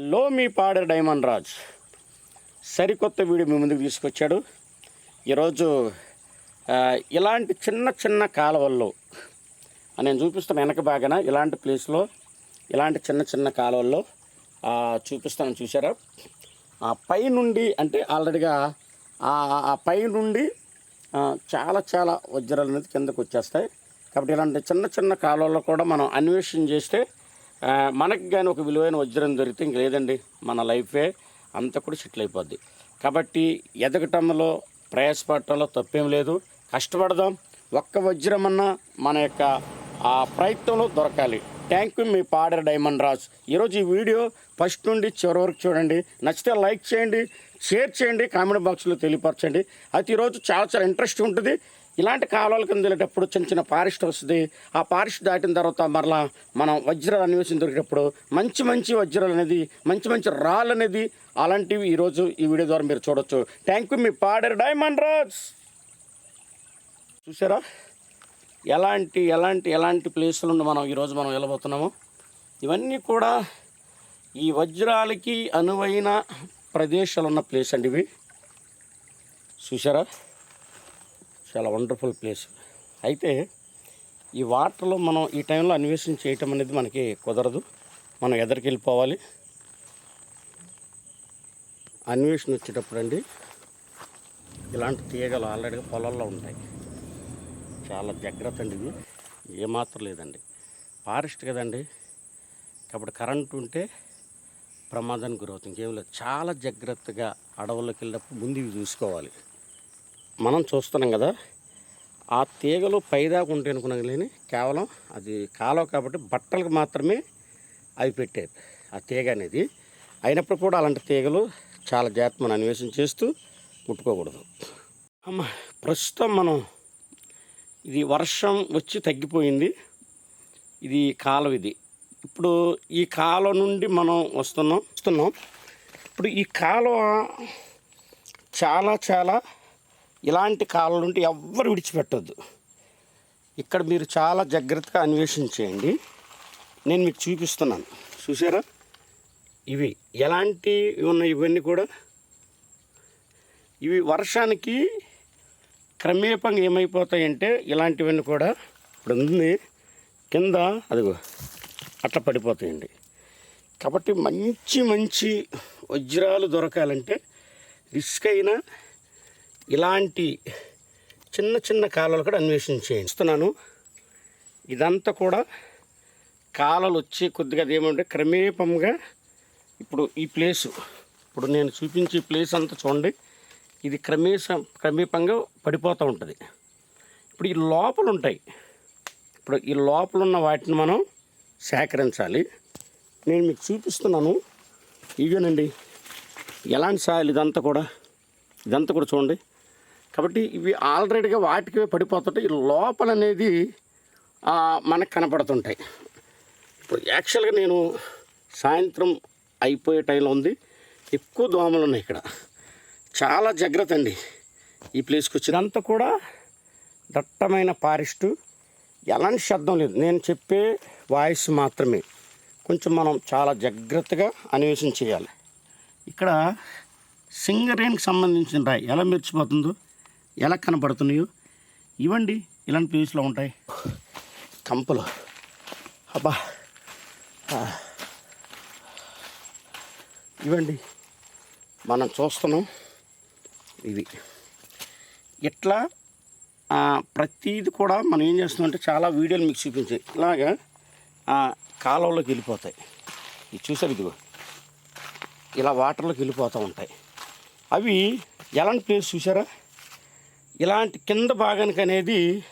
Hello మీ పాడే diamond Raj. సరికొత్త video మీ ముందుకు తీసుకొచ్చాడు. ఈరోజు ఇలాంటి చిన్న చిన్న కాలువల్లో నేను చూపిస్తాను వెనక బాగాన ఇలాంటి ప్లేస్లో ఇలాంటి చిన్న చిన్న కాలువల్లో చూపిస్తాను చూసారా ఆ పై నుండి అంటే ఆల్రెడీగా ఆ పై నుండి చాలా చాలా వజ్రాలు అనేది కిందకు వచ్చేస్తాయి. కాబట్టి ఇలాంటి చిన్న చిన్న కాలువల్లో కూడా మనం అన్వేషణ చేస్తే మనకి కానీ ఒక విలువైన వజ్రం దొరికితే ఇంక లేదండి. మన లైఫే అంతా కూడా సెటిల్ అయిపోద్ది. కాబట్టి ఎదగటంలో ప్రయాసపడటంలో తప్పేం లేదు. కష్టపడదాం. ఒక్క వజ్రం అన్నా మన యొక్క ఆ ప్రయత్నంలో దొరకాలి. థ్యాంక్ యూ మీ పాడర్ డైమండ్ రాజ్ ఈరోజు ఈ వీడియో ఫస్ట్ నుండి చివరి వరకు చూడండి. నచ్చితే లైక్ చేయండి షేర్ చేయండి కామెంట్ బాక్స్లో తెలియపరచండి. అయితే ఈరోజు చాలా చాలా ఇంట్రెస్ట్ ఉంటుంది. ఇలాంటి కాలువల కింద వెళ్ళేటప్పుడు చిన్న చిన్న పారిస్ట్ వస్తుంది ఆ పారిస్ట్ దాటిన తర్వాత మరలా మనం వజ్రాలు అన్వేషణ దొరికేటప్పుడు మంచి మంచి వజ్రాలు అనేది మంచి మంచి రాళ్ళు అనేది అలాంటివి ఈరోజు ఈ వీడియో ద్వారా మీరు చూడొచ్చు. థ్యాంక్ యూ మీ పాడర్ డైమండ్ రాజ్ చూసారా ఎలాంటి ఎలాంటి ఎలాంటి ప్లేసుల నుండి మనం ఈరోజు మనం వెళ్ళబోతున్నాము? ఇవన్నీ కూడా ఈ వజ్రాలకి అనువైన ప్రదేశాలు ఉన్న ప్లేస్ అండి ఇవి. చూసారా చాలా వండర్ఫుల్ ప్లేస్. అయితే ఈ వాటర్లో మనం ఈ టైంలో అన్వేషణ చేయటం అనేది మనకి కుదరదు. మనం ఎదరికి వెళ్ళిపోవాలి. అన్వేషణ వచ్చేటప్పుడు అండి ఇలాంటి తీగలు ఆల్రెడీగా పొలాల్లో ఉంటాయి. చాలా జాగ్రత్త అండి ఇది. ఏమాత్రం లేదండి. ఫారెస్ట్ కదండి. కాబట్టి కరెంట్ ఉంటే ప్రమాదానికి గురవుతుంది ఇంకేం లేదు. చాలా జాగ్రత్తగా అడవుల్లోకి వెళ్ళినప్పుడు ముందు ఇవి చూసుకోవాలి. మనం చూస్తున్నాం కదా ఆ తీగలు పైదాకా ఉంటే అనుకున్నాం లేని కేవలం అది కాలువ కాబట్టి బట్టలకు మాత్రమే అవి పెట్టేది ఆ తీగ అనేది. అయినప్పుడు కూడా అలాంటి తీగలు చాలా జాగ్రత్త మనం అన్వేషణ చేస్తూ ముట్టుకోకూడదు. అమ్మ ప్రస్తుతం మనం ఇది వర్షం వచ్చి తగ్గిపోయింది. ఇది కాలువ ఇది. ఇప్పుడు ఈ కాలువ నుండి మనం వస్తున్నాం వస్తున్నాం. ఇప్పుడు ఈ కాలువ చాలా చాలా ఇలాంటి కాలువ ఉంటే ఎవ్వరు విడిచిపెట్టద్దు. ఇక్కడ మీరు చాలా జాగ్రత్తగా అన్వేషించేయండి. నేను మీకు చూపిస్తున్నాను. చూసారా ఇవి ఎలాంటి ఉన్నాయి ఇవన్నీ కూడా. ఇవి వర్షానికి క్రమేపంగా ఏమైపోతాయంటే ఇలాంటివన్నీ కూడా ఇప్పుడు ఉంది. కింద అదిగో అట్లా పడిపోతాయండి. కాబట్టి మంచి మంచి వజ్రాలు దొరకాలంటే రిస్క్ అయినా ఇలాంటి చిన్న చిన్న కాలువలు కూడా అన్వేషించేయండి ఇస్తున్నాను ఇదంతా కూడా కాలలు వచ్చి కొద్దిగా ఏమంటే క్రమేపంగా ఇప్పుడు ఈ ప్లేసు. ఇప్పుడు నేను చూపించే ప్లేస్ అంతా చూడండి. ఇది క్రమేశ క్రమేపంగా పడిపోతూ ఉంటుంది. ఇప్పుడు ఈ లోపలు ఉంటాయి ఇప్పుడు ఈ లోపల ఉన్న వాటిని మనం సేకరించాలి. నేను మీకు చూపిస్తున్నాను. ఇవేనండి. ఎలాంటి సాయలు ఇదంతా కూడా? ఇదంతా కూడా చూడండి. కాబట్టి ఇవి ఆల్రెడీగా వాటికి పడిపోతుంటాయి లోపల అనేది మనకు కనపడుతుంటాయి. ఇప్పుడు యాక్చువల్గా నేను సాయంత్రం అయిపోయే టైంలో ఉంది. ఎక్కువ దోమలు ఉన్నాయి ఇక్కడ. చాలా జాగ్రత్త అండి ఈ ప్లేస్కి వచ్చినంతా కూడా దట్టమైన ఫారెస్ట్. ఎలాంటి శబ్దం లేదు. నేను చెప్పే వాయిస్ మాత్రమే. కొంచెం మనం చాలా జాగ్రత్తగా అన్వేషణ చేయాలి. ఇక్కడ సింగరేణికి సంబంధించిన రాయి ఎలా మెరిచిపోతుందో ఎలా కనపడుతున్నాయో? ఇవ్వండి ఇలాంటి ప్లేస్లో ఉంటాయి. కంపలు. అబ్బా. ఇవ్వండి. మనం చూస్తున్నాం ఇది ఇట్లా ప్రతిది కూడా మనం ఏం చేస్తున్నామంటే చాలా వీడియోలు మీకు చూపించాయి. ఇలాగా ఆ, కాలువలోకి వెళ్ళిపోతాయి. ఇది చూసారు ఇదిగో. ఇలా వాటర్లోకి వెళ్ళిపోతూ ఉంటాయి. అవి ఎలాంటి ప్లేస్ చూసారా? ఇలాంటి కింద భాగానికి అనేది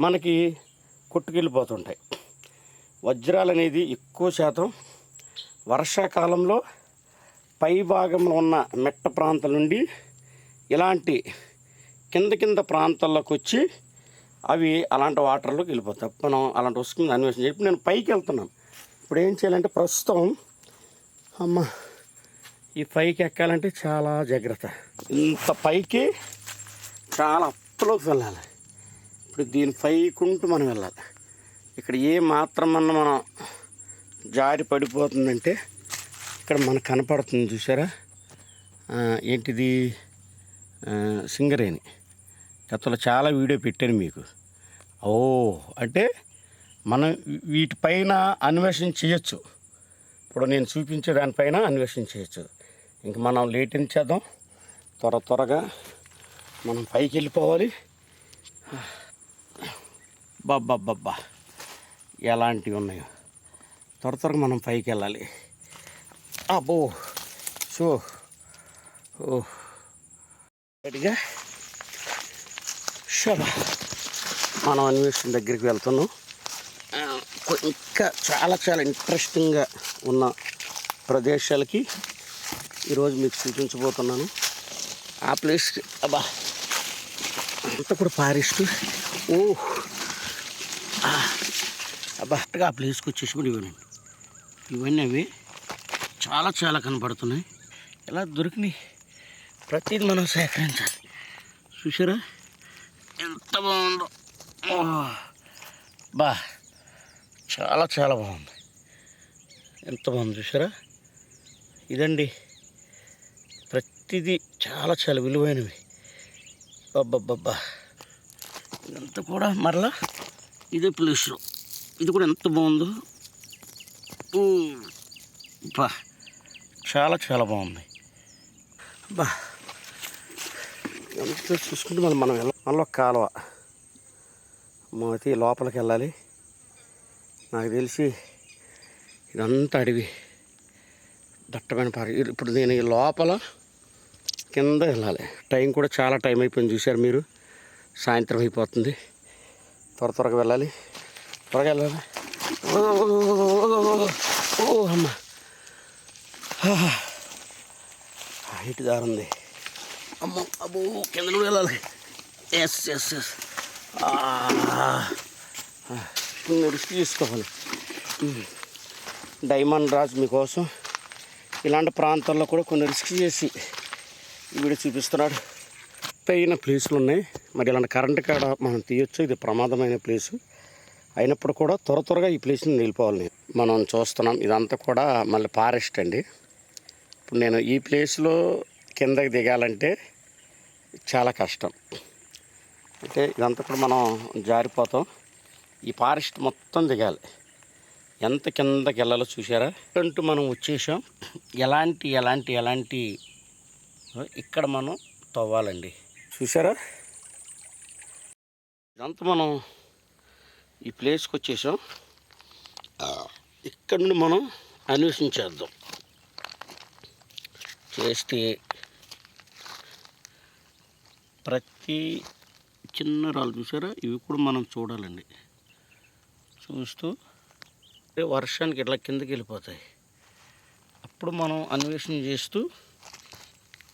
మనకి కొట్టుకెళ్ళిపోతుంటాయి. వజ్రాలు అనేది ఎక్కువ శాతం వర్షాకాలంలో పై భాగంలో ఉన్న మెట్ట ప్రాంతం నుండి ఇలాంటి కింద కింద ప్రాంతాల్లోకి వచ్చి అవి అలాంటి వాటర్లోకి వెళ్ళిపోతాయి. మనం అలాంటి వస్తుంది అన్వేషణ చెప్పి నేను పైకి వెళ్తున్నాను. ఇప్పుడు ఏం చేయాలంటే ప్రస్తుతం అమ్మ ఈ పైకి ఎక్కాలంటే చాలా జాగ్రత్త. ఇంత పైకి చాలా అప్పులోకి వెళ్ళాలి. ఇప్పుడు దీని పైకుంటూ మనం వెళ్ళాలి. ఇక్కడ ఏ మాత్రం అన్న మనం జారి పడిపోతుందంటే ఇక్కడ మనకు కనపడుతుంది చూసారా ఏంటిది? సింగరేణి. గతంలో చాలా వీడియో పెట్టాను మీకు. ఓ అంటే మనం వీటిపైన అన్వేషణ చేయొచ్చు. ఇప్పుడు నేను చూపించే దానిపైన అన్వేషణ చేయొచ్చు. ఇంక మనం లేటించేద్దాం త్వర త్వరగా మనం పైకి వెళ్ళిపోవాలి బాబ్బా ఎలాంటివి ఉన్నాయో. త్వర త్వరగా మనం పైకి వెళ్ళాలి అబ్బో. సో ఓ. రెడీగా షబా మనం అన్వేషణ దగ్గరికి వెళ్తున్నాం. ఇంకా చాలా చాలా ఇంట్రెస్టింగ్గా ఉన్న ప్రదేశాలకి ఈరోజు మీకు చూపించబోతున్నాను. ఆ ప్లేస్ అబ్బా. అంతా కూడా ఫారెస్ట్ ఓ ఆ, అబ్బా ఆ ప్లేస్కి వచ్చేసి కూడా ఇవ్వనండి. ఇవన్నీ అవి చాలా చాలా కనపడుతున్నాయి. ఎలా దొరికినాయి? ప్రతిదీ మనం సేకరించాలి. చూసారా ఎంత బాగుందో! బా చాలా చాలా బాగుంది. ఎంత బాగుంది చూసారా ఇదండి. ప్రతిదీ చాలా చాలా విలువైనవి. అబ్బబ్బబ్బా ఇదంతా కూడా మరలా ఇదే ప్లేస్లో ఇది కూడా ఎంత బాగుందో. బా చాలా చాలా బాగుంది. బా ఎంత చూసుకుంటే మళ్ళీ మనం వెళ్ళ మళ్ళీ ఒక కాలువ. మోతి లోపలికి వెళ్ళాలి. నాకు తెలిసి ఇదంతా అడవి. దట్టమైన పారి. ఇప్పుడు నేను ఈ లోపల కింద వెళ్ళాలి. టైం కూడా చాలా టైం అయిపోయింది చూశారు మీరు. సాయంత్రం అయిపోతుంది. త్వర త్వరగా వెళ్ళాలి. త్వరగా వెళ్ళాలి. ఓ, అమ్మ. హైట్ దారుంది. అమ్మ అమ్మో అబ్బో కింద నుండి వెళ్ళాలి. Yes yes yes. కొన్ని రిస్క్ తీసుకోవాలి. డైమండ్ రాజ్ మీకోసం. ఇలాంటి ప్రాంతాల్లో కూడా కొన్ని రిస్క్ చేసి వీడు చూపిస్తున్నాడు. పైన ప్లేసులు ఉన్నాయి. మరి ఇలాంటి కరెంట్ కాడ మనం తీయొచ్చు. ఇది ప్రమాదమైన ప్లేసు. అయినప్పుడు కూడా త్వర త్వరగా ఈ ప్లేస్ని నిలిపోవాలి నేను. మనం చూస్తున్నాం. ఇదంతా కూడా మళ్ళీ ఫారెస్ట్ అండి. ఇప్పుడు నేను ఈ ప్లేస్లో కిందకి దిగాలంటే చాలా కష్టం. అంటే ఇదంతా కూడా మనం జారిపోతాం. ఈ ఫారెస్ట్ మొత్తం దిగాలి. ఎంత కిందకి వెళ్ళాలో చూసారా అంటూ మనం వచ్చేసాం. ఎలాంటి ఎలాంటి ఎలాంటి ఇక్కడ మనం తవ్వాలండి. చూసారా ఇదంతా మనం ఈ ప్లేస్కి వచ్చేసాం. ఇక్కడ నుండి మనం అన్వేషించేద్దాం చేస్తే ప్రతి చిన్న రాళ్ళు చూసారా ఇవి కూడా మనం చూడాలండి. చూస్తూ వర్షానికి ఇట్లా కిందకి వెళ్ళిపోతాయి. అప్పుడు మనం అన్వేషణ చేస్తూ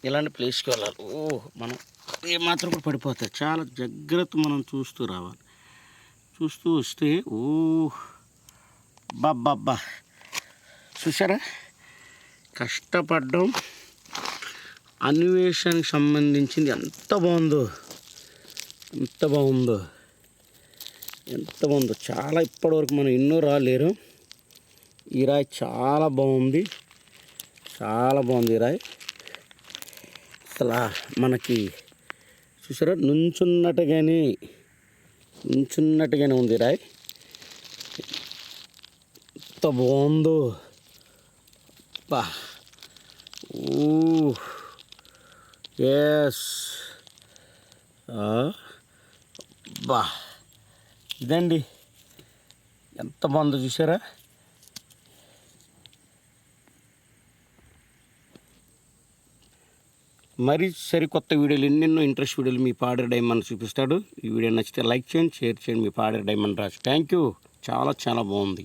ఇలాంటి ప్లేస్కి వెళ్ళాలి. ఓ మనం ఏమాత్రం కూడా పడిపోతాయి. చాలా జాగ్రత్త మనం చూస్తూ రావాలి. చూస్తూ వస్తే ఓ బాబ్బా చూసారా కష్టపడ్డం అన్వేషణకి సంబంధించింది ఎంత బాగుందో. ఎంత బాగుందో. ఎంత బాగుందో. చాలా ఇప్పటివరకు మనం ఎన్నో రాలేరు. ఈ రాయి చాలా బాగుంది. చాలా బాగుంది ఈ రాయి. అసలు మనకి చూసారా? నుంచున్నట్టుగానే నుంచున్నట్టుగానే ఉంది రాయ్. ఎంత బాగుందో. బా. ఊ ఎస్. బా. ఇదండి. ఎంత బాగుందో చూసారా? మరి సరికొత్త వీడియోలు ఎన్నెన్నో ఇంట్రెస్ట్ వీడియోలు మీ పాడర్ డైమండ్ చూపిస్తాడు. ఈ వీడియో నచ్చితే లైక్ చేయండి షేర్ చేయండి మీ పాడర్ డైమండ్ రాజు థ్యాంక్ యూ చాలా చాలా బాగుంది.